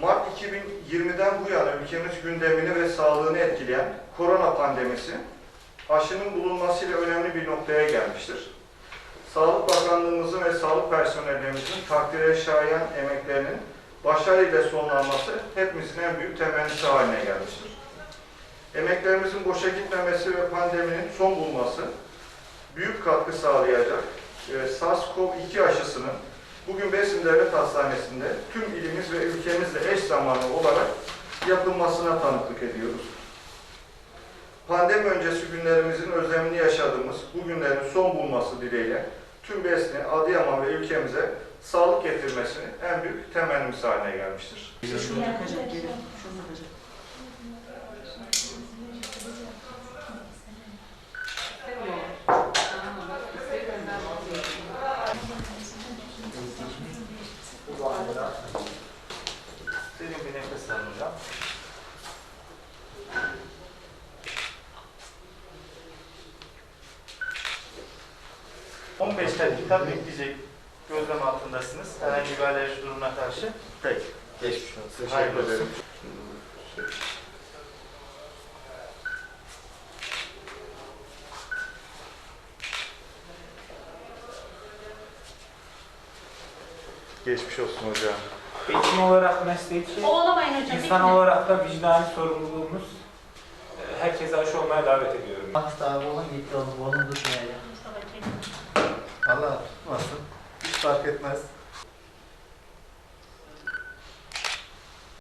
Mart 2020'den bu yana ülkemiz gündemini ve sağlığını etkileyen korona pandemisi aşının bulunmasıyla önemli bir noktaya gelmiştir. Sağlık Bakanlığımızın ve sağlık personellerimizin takdire şayan emeklerinin başarıyla sonlanması hepimizin en büyük temennisi haline gelmiştir. Emeklerimizin boşa gitmemesi ve pandeminin son bulması büyük katkı sağlayacak e, SARS-CoV-2 aşısının bugün Besin Devlet Hastanesi'nde tüm ilimiz ve ülkemizle eş zamanlı olarak yapılmasına tanıklık ediyoruz. Pandemi öncesi günlerimizin özlemini yaşadığımız bu günlerin son bulması dileğiyle tüm Besin'i, Adıyaman ve ülkemize sağlık getirmesini en büyük temennimiz haline gelmiştir. Şunu takacak geri. Şunu takacak. 15 tane kitap bekleyecek gözlem altındasınız. Herhangi bir alerji durumuna karşı. Peki. Geçmiş olsun. Teşekkür Hayırlı ederim. Olsun. Geçmiş olsun hocam. Eğitim olarak mesleki, Oğlamayın hocam. insan olarak da vicdani sorumluluğumuz. Ee, Herkese aşı olmaya davet ediyorum. Hasta olun gitti oğlum, oğlum tutmaya. Mustafa Kemal. Tutmasın. Hiç fark etmez.